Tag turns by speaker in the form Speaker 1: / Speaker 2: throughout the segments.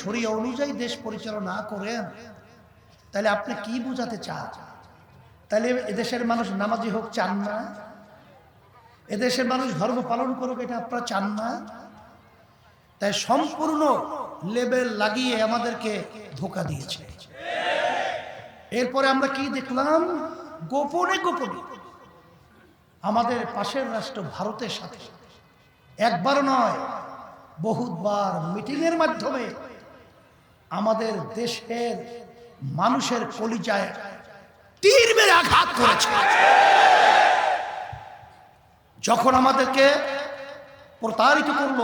Speaker 1: সরিয়া অনুযায়ী দেশ পরিচালনা করেন, তাহলে আপনি কি বোঝাতে চান? তাহলে এদেশের মানুষ নামাজি হোক চান না? এদেশের মানুষ ধর্ম পালন করুক এটা আপনারা চান না? তাই সম্পূর্ণ লেবেল লাগিয়ে আমাদেরকে ধোকা দিয়েছে। এরপরে আমরা কি দেখলাম? গোপনে গোপনে আমাদের পাশের রাষ্ট্র ভারতের সাথে। একবার নয়, বহুতবার মিটিংয়ের মাধ্যমে আমাদের দেশের মানুষের কলিজায় তীর মেরে আঘাত করেছে। যখন আমাদেরকে প্রতারিত করল,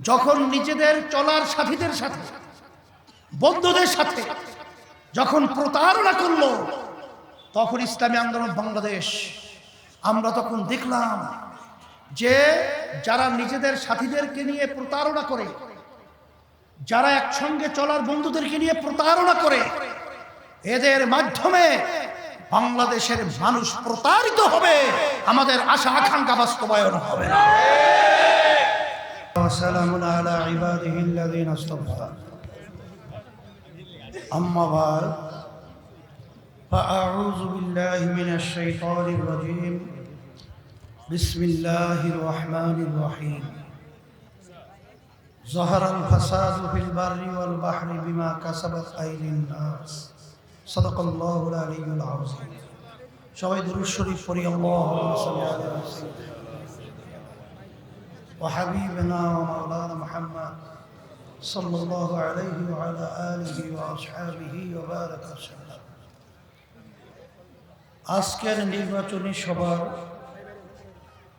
Speaker 1: যখন নিজেদের চলার সাথীদের সাথে, বন্ধুদের সাথে যখন প্রতারণা করল, তখন ইসলামী আন্দোলন বাংলাদেশ, আমরা তখন দেখলাম যে যারা নিজেদের সাথীদেরকে নিয়ে প্রতারণা করে যারা একসঙ্গে চলার বন্ধুদেরকে নিয়ে প্রতারণা করে এদের মাধ্যমে বাংলাদেশের মানুষ প্রতারিত হবে আমাদের আশা আকাঙ্ক্ষা বাস্তবায়ন হবে না وسلام على عباده الذين اصطفى أما بعد فأعوذ بالله من الشيطان الرجيم بسم الله الرحمن الرحيم ظهر الفساد في البر والبحر بما كسبت أيدي الناس صدق الله العلي العظيم সবাই দুরুদ শরীফ পড়ি আল্লাহুম্মা সাল্লি আলা সাইয়্যিদিনা وحبيبنا ومولانا محمد صلى الله عليه وعلى آله وأصحابه وبارك وسلم আজকের নির্বাচনী সভার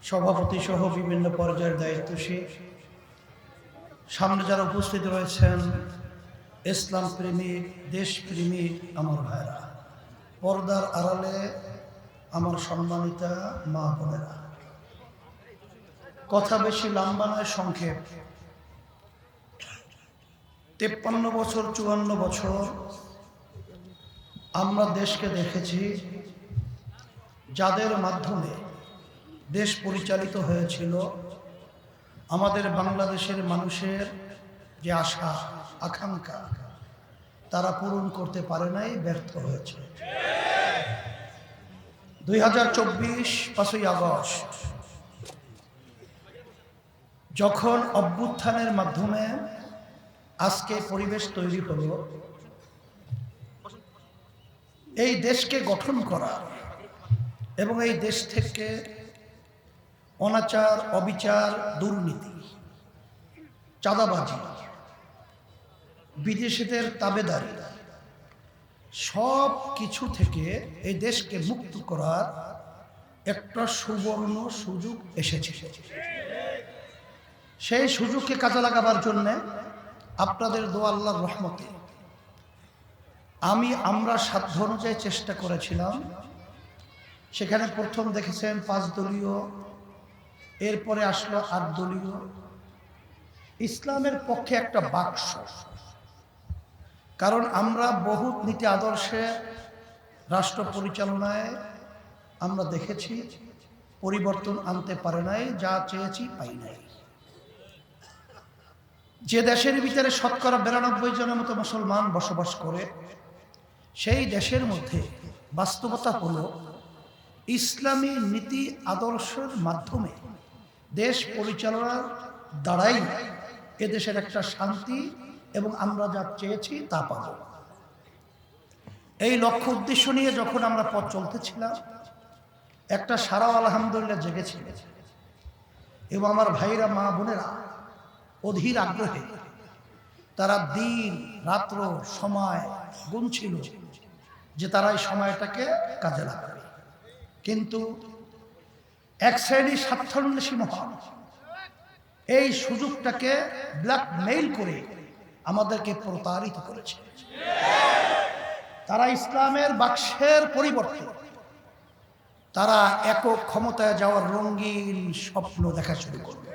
Speaker 1: সভাপতি সহ বিভিন্ন পর্যায়ের দায়িত্বশীল সামনে যারা উপস্থিত রয়েছেন, ইসলাম প্রেমিক দেশপ্রেমিক আমার ভাইরা, পর্দার আড়ালে আমার সম্মানিতা মা বোনেরা। কথা বেশি লম্বা নয়, সংক্ষেপ। তেপ্পান্ন বছর, চুয়ান্ন বছর আমরা দেশকে দেখেছি, যাদের মাধ্যমে দেশ পরিচালিত হয়েছিল আমাদের বাংলাদেশের মানুষের যে আশা, আকাঙ্ক্ষা, তারা পূরণ করতে পারে নাই, ব্যর্থ হয়েছে। দুই হাজার চব্বিশ পাঁচই আগস্ট, যখন অভ্যুত্থানের মাধ্যমে আজকে পরিবেশ তৈরি হলো, এই দেশকে গঠন করা এবং এই দেশ থেকে অনাচার, অবিচার, দুর্নীতি, চাঁদাবাজি, বিদেশিদের তাবেদারি সব কিছু থেকে এই দেশকে মুক্ত করার একটা সুবর্ণ সুযোগ এসেছে। সেই সুযোগকে কাজে লাগাবার জন্যে আপনাদের দোয়া আল্লাহর রহমতে আমি আমরা সাধ্য অনুযায়ী চেষ্টা করেছিলাম। সেখানে প্রথম দেখেছেন পাঁচ দলীয় এরপরে আসলো আট দলীয় ইসলামের পক্ষে একটা বাক্স। কারণ আমরা বহুত নীতি আদর্শে রাষ্ট্র পরিচালনায় আমরা দেখেছি, পরিবর্তন আনতে পারে নাই, যা চেয়েছি পাই নাই। যে দেশের ভিতরে শতকরা বিরানব্বই জনের মতো মুসলমান বসবাস করে, সেই দেশের মধ্যে বাস্তবতা হলো, ইসলামী নীতি আদর্শের মাধ্যমে দেশ পরিচালনার দ্বারাই এদেশের একটা শান্তি এবং আমরা যা চেয়েছি তা পাব। এই লক্ষ্য উদ্দেশ্য নিয়ে যখন আমরা পথ চলতেছিলাম, একটা সারাও আলহামদুলিল্লাহ জেগেছিল এবং আমার ভাইরা, মা বোনেরা অধীর আগ্রহে তারা দিন, রাত্র, সময় গুনছিল যে তারা এই সময়টাকে কাজে লাগাবে। কিন্তু এক শ্রেণি স্বার্থান্বেষী মহান। এই সুযোগটাকে ব্ল্যাকমেইল করে আমাদেরকে প্রতারিত করেছে। তারা ইসলামের বাক্সের পরিবর্তে তারা একক ক্ষমতায় যাওয়ার রঙিন স্বপ্ন দেখা শুরু করবে।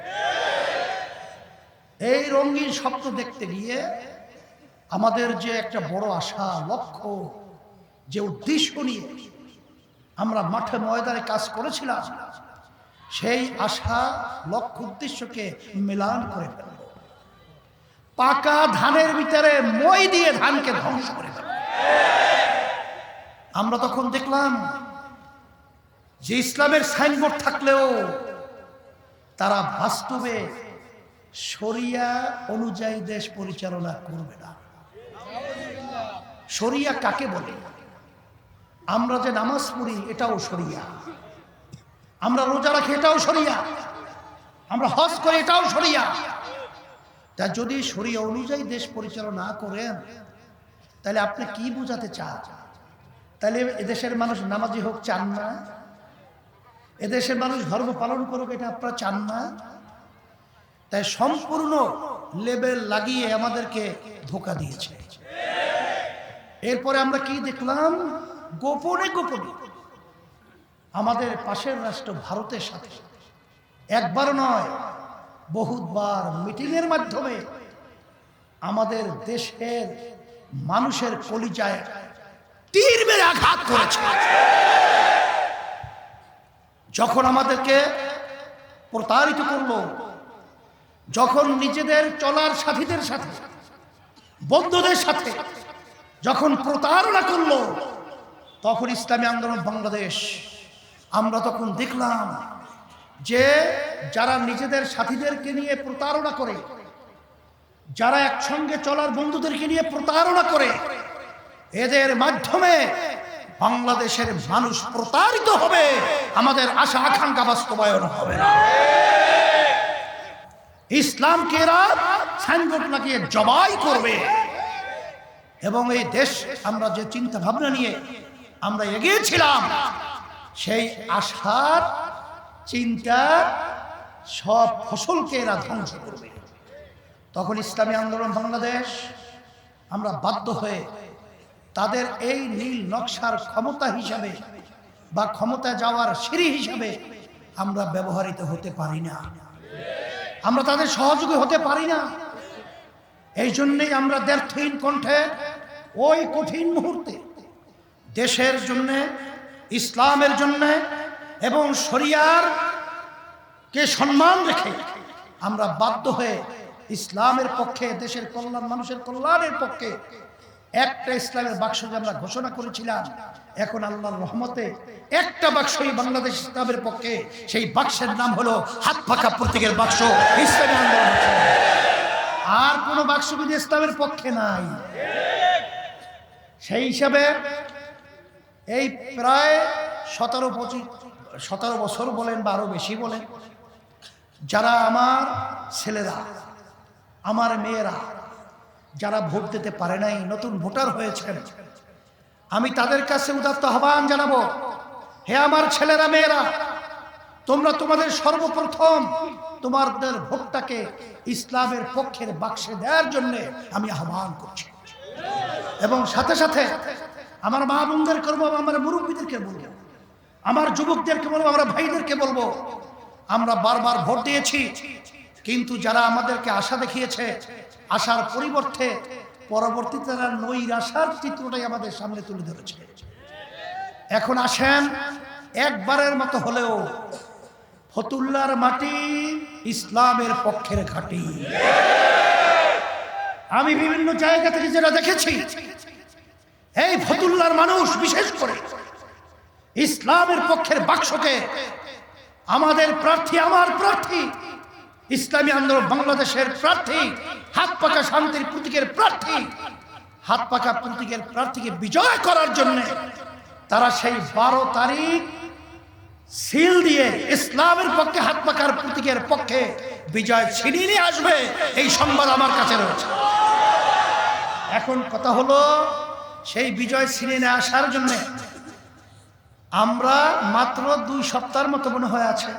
Speaker 1: এই রঙিন স্বপ্ন দেখতে গিয়ে আমাদের যে একটা বড় আশা, লক্ষ্য, যে উদ্দেশ্য নিয়ে আমরা মাঠে ময়দানে কাজ করেছিলাম সেই আশা লক্ষ্য উদ্দেশ্যকে মিলান করে ফেলব পাকা ধানের ভিতরে মই দিয়ে ধানকে ধ্বংস করে দেবে আমরা তখন দেখলাম যে ইসলামের সাইনবোর্ড থাকলেও তারা বাস্তবে শরিয়া অনুযায়ী দেশ পরিচালনা করবে না। শরিয়া কাকে বলে? আমরা যে নামাজ পড়ি, এটাও শরিয়া। আমরা রোজা রাখি, এটাও সরিয়া আমরা হজ করি, এটাও সরিয়া তা যদি সরিয়া অনুযায়ী দেশ পরিচালনা করেন, তাহলে আপনি কি বোঝাতে চান? তাহলে এদেশের মানুষ নামাজি হোক, চান না। এদেশের মানুষ ধর্ম পালন করুক, এটা আপনারা চান না। তাই সম্পূর্ণ লেবেল লাগিয়ে আমাদেরকে ধোকা দিয়েছে। এরপরে আমরা কি দেখলাম? গোপনে গোপনে আমাদের পাশের রাষ্ট্র ভারতের সাথে। একবার নয়, বহুতবার মিটিংয়ের মাধ্যমে আমাদের দেশের মানুষের কলিজায় তীর মেরে আঘাত করেছে। যখন আমাদেরকে প্রতারিত করল, যখন নিজেদের চলার সাথীদের সাথে, বন্ধুদের সাথে যখন প্রতারণা করল, তখন ইসলামী আন্দোলন বাংলাদেশ আমরা তখন দেখলাম যে যারা নিজেদের সাথীদেরকে নিয়ে প্রতারণা করে, যারা একসঙ্গে চলার বন্ধুদেরকে নিয়ে প্রতারণা করে, এদের মাধ্যমে বাংলাদেশের মানুষ প্রতারিত হবে, আমাদের আশা আকাঙ্ক্ষা বাস্তবায়ন হবে। না ইসলামকে এরা সাইনবোর্ড লাগিয়ে জবাই করবে। এবং এই দেশ আমরা যে চিন্তা ভাবনা নিয়ে আমরা এগিয়েছিলাম সেই আশার চিন্তা সব ফসলকে এরা ধ্বংস করবে। তখন ইসলামী আন্দোলন বাংলাদেশ, আমরা বাধ্য হয়ে তাদের এই নীল নকশার ক্ষমতা হিসাবে বা ক্ষমতা যাওয়ার সিঁড়ি হিসাবে আমরা ব্যবহৃত হতে পারি না। আমরা তাদের সহযোগী হতে পারি না। এই জন্যেই আমরা দ্ব্যর্থহীন কণ্ঠে ওই কঠিন মুহূর্তে দেশের জন্যে ইসলামের জন্য এবং শরিয়ার কে সম্মান রেখে আমরা বাধ্য হয়ে ইসলামের পক্ষে, দেশের কল্যাণ, মানুষের কল্যাণের পক্ষে একটা ইসলামের বাক্স যে আমরা ঘোষণা করেছিলাম, এখন আল্লাহর রহমতে একটা বাক্সই বাংলাদেশ ইসলামের পক্ষে। সেই বাক্সের নাম হলো হাত পাকা প্রতীকের বাক্স। ইসলামী আন্দোলন আর কোনো বাক্স কিন্তু ইসলামের পক্ষে নাই, সেই হিসাবে এই প্রায় সতেরো পঁচিশ, সতেরো বছর বলেন বা আরও বেশি বলেন, যারা আমার ছেলেরা, আমার মেয়েরা, যারা ভোট দিতে পারে নাই, নতুন ভোটার হয়েছেন, আমি তাদের কাছে উদাত্ত আহ্বান জানাব, হে আমার ছেলেরা, মেয়েরা, তোমরা তোমাদের সর্বপ্রথম তোমাদের ভোটটাকে ইসলামের পক্ষের বাক্সে দেওয়ার জন্য আমি আহ্বান করছি। এবং সাথে সাথে আমার মা বোনদেরকে বলব, আমার মুরব্বীদেরকে বলব, আমার যুবকদেরকে বলব, আমরা ভাইদেরকে বলব, আমরা বারবার ভোট দিয়েছি, কিন্তু যারা আমাদেরকে আশা দেখিয়েছে, আশার পরিবর্তে পরবর্তীতে তারা নৈরাশার চিত্রটাই আমাদের সামনে তুলে ধরেছে। এখন আসেন, একবারের মতো হলেও ফতুল্লার মাটি ইসলামের পক্ষের ঘাঁটি। আমি বিভিন্ন জায়গা থেকে যেটা দেখেছি এই ফতুল্লার মানুষ, বিশেষ করে ইসলামের পক্ষের বাক্সকে, আমাদের প্রার্থী, আমার প্রার্থী, ইসলামী আন্দোলন বাংলাদেশের প্রার্থী, হাত পাকা শান্তির প্রতীকের প্রার্থী, হাত পাকা প্রতীকের প্রার্থীকে বিজয় করার জন্য তারা সেই বারো তারিখ সিল দিয়ে ইসলামের পক্ষে হাত পাকার প্রতীকের পক্ষে বিজয় ছিনিয়ে নিয়ে আসবে। এই সংবাদ আমার কাছে রয়েছে। এখন কথা হলো সেই বিজয় ছিনিয়ে নিয়ে আসার জন্য আমরা মাত্র দুই সপ্তাহের মতো মনে হয় আছে।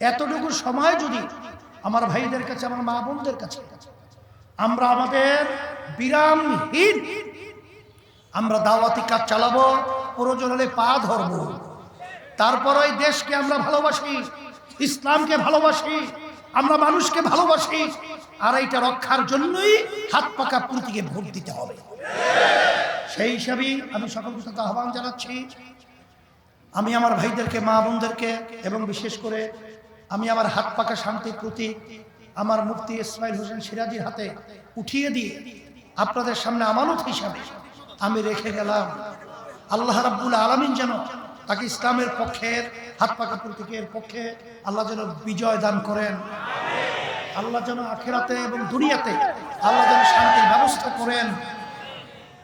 Speaker 1: এতটুকু সময় যদি আমার ভাইদের কাছে, আমার মা বোনদের কাছে, আমরা আমাদের বিরামহীন, আমরা দাওয়াতি কাজ চালাবো, প্রয়োজন হলে পা ধরবো। তারপর ওই দেশকে আমরা ভালোবাসি, ইসলামকে ভালোবাসি, আমরা মানুষকে ভালোবাসি, আর এইটা রক্ষার জন্যই হাত পাকা প্রতীকে ভোট দিতে হবে। সেই হিসাবেই আমি সকলকে সাথে আহ্বান জানাচ্ছি। আমি আমার ভাইদেরকে, মা বোনদেরকে এবং বিশেষ করে আমি আমার হাত পাকা শান্তির প্রতীক, আমার মুফতি ইসমাইল হোসেন সিরাজির হাতে উঠিয়ে দিয়ে আপনাদের সামনে আমানত হিসাবে আমি রেখে গেলাম। আল্লাহ রাব্বুল আলমিন যেন তাকে ইসলামের পক্ষের, হাত পাকা প্রতীকের পক্ষে আল্লাহ যেন বিজয় দান করেন। আল্লাহ যেন আখেরাতে এবং দুনিয়াতে আল্লাহ যেন শান্তির ব্যবস্থা করেন।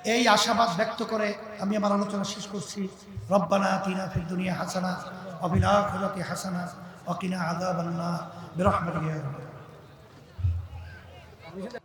Speaker 1: এই আশাবাদ ব্যক্ত করে আমি আমার আলোচনা শেষ করছি। রব্বানা তিনা ফির দুনিয়া হাসানা অবিলাখ হাসানা অকিনা আদা বান্না বিরহমাতিকা